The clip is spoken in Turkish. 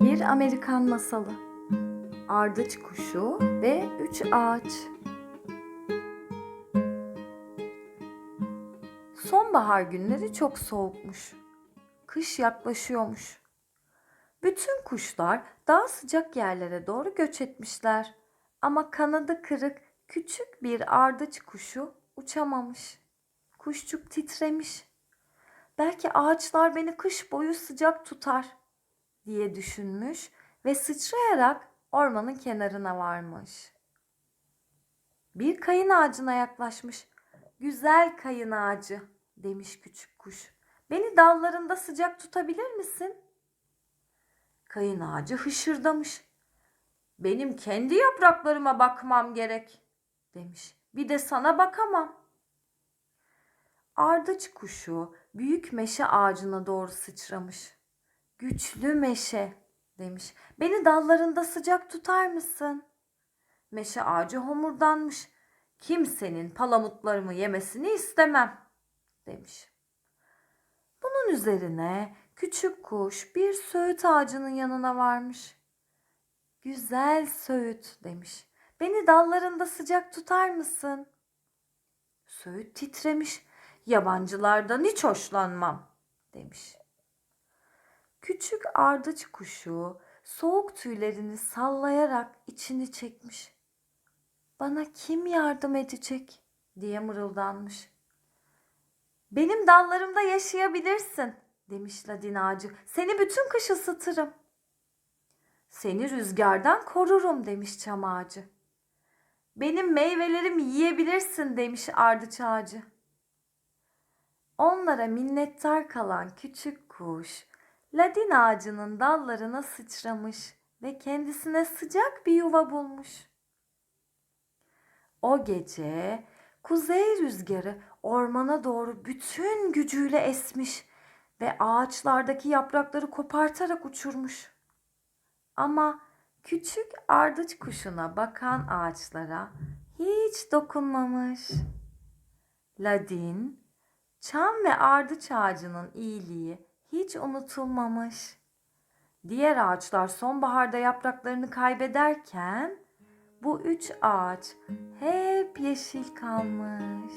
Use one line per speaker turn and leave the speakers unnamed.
Bir Amerikan masalı. Ardıç kuşu ve üç ağaç. Sonbahar günleri çok soğukmuş. Kış yaklaşıyormuş. Bütün kuşlar daha sıcak yerlere doğru göç etmişler. Ama kanadı kırık küçük bir ardıç kuşu uçamamış. Kuşçuk titremiş. Belki ağaçlar beni kış boyu sıcak tutar diye düşünmüş ve sıçrayarak ormanın kenarına varmış. Bir kayın ağacına yaklaşmış. Güzel kayın ağacı demiş küçük kuş. Beni dallarında sıcak tutabilir misin? Kayın ağacı hışırdamış. Benim kendi yapraklarıma bakmam gerek demiş. Bir de sana bakamam. Ardıç kuşu büyük meşe ağacına doğru sıçramış. Güçlü meşe demiş. Beni dallarında sıcak tutar mısın? Meşe ağacı homurdanmış. Kimsenin palamutlarımı yemesini istemem demiş. Bunun üzerine küçük kuş bir söğüt ağacının yanına varmış. Güzel söğüt demiş. Beni dallarında sıcak tutar mısın? Söğüt titremiş. Yabancılardan hiç hoşlanmam demiş. Küçük ardıç kuşu soğuk tüylerini sallayarak içini çekmiş. Bana kim yardım edecek diye mırıldanmış. Benim dallarımda yaşayabilirsin demiş ladin ağacı. Seni bütün kış ısıtırım. Seni rüzgardan korurum demiş çam ağacı. Benim meyvelerimi yiyebilirsin demiş ardıç ağacı. Onlara minnettar kalan küçük kuş ladin ağacının dallarına sıçramış ve kendisine sıcak bir yuva bulmuş. O gece kuzey rüzgarı ormana doğru bütün gücüyle esmiş ve ağaçlardaki yaprakları kopartarak uçurmuş. Ama küçük ardıç kuşuna bakan ağaçlara hiç dokunmamış. Ladin, çam ve ardıç ağacının iyiliği hiç unutulmamış. Diğer ağaçlar sonbaharda yapraklarını kaybederken bu üç ağaç hep yeşil kalmış.